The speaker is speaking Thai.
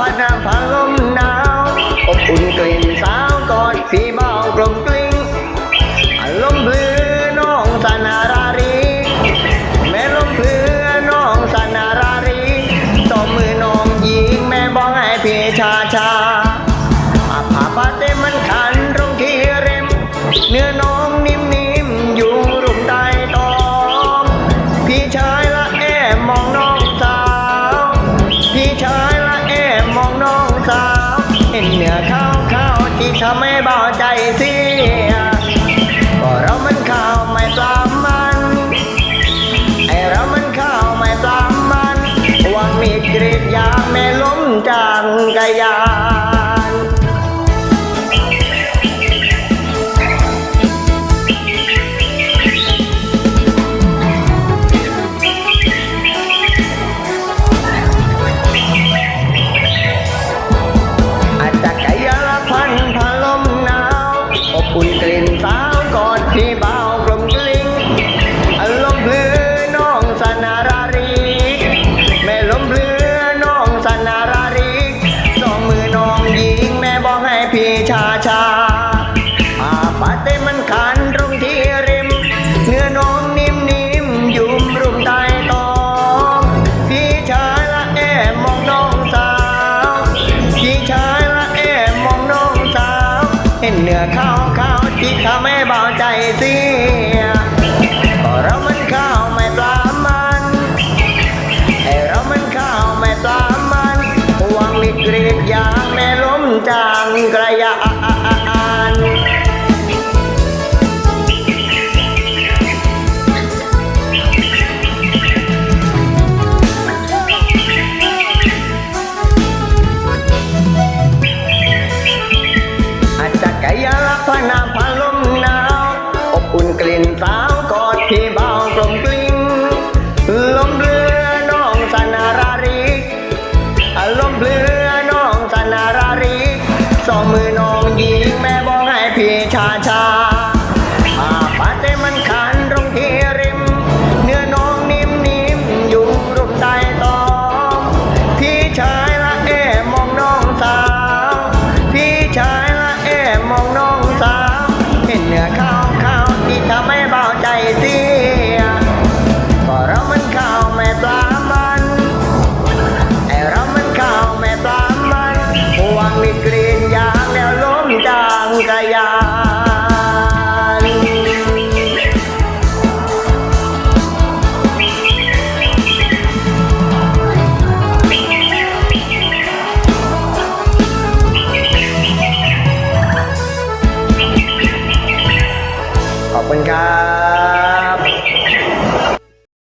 ยานพนาพาลมหนาว อบอุ่นกลิ่นสาวกอดพี่เบากลมกลิ้งอารมณ์เบือน้องสนารารีแม่ลมเพื่อน้องสนารารีต่อมือน้องหญิงแม่บอกให้พี่ชาชาอาผาปาเต้มันขันตรงที่เร็มเนื้อน้อง เสียก็เรามันข้าวไม่ปลามันไอเรามันข้าวไม่ปลามันวางมีกรีดยางแม่ล้มจางกายานอา ยางแม่ล้มจางกระยานอาจจะกายละพนาพาลมหนาว อบอุ่นกลิ่นสา mười When God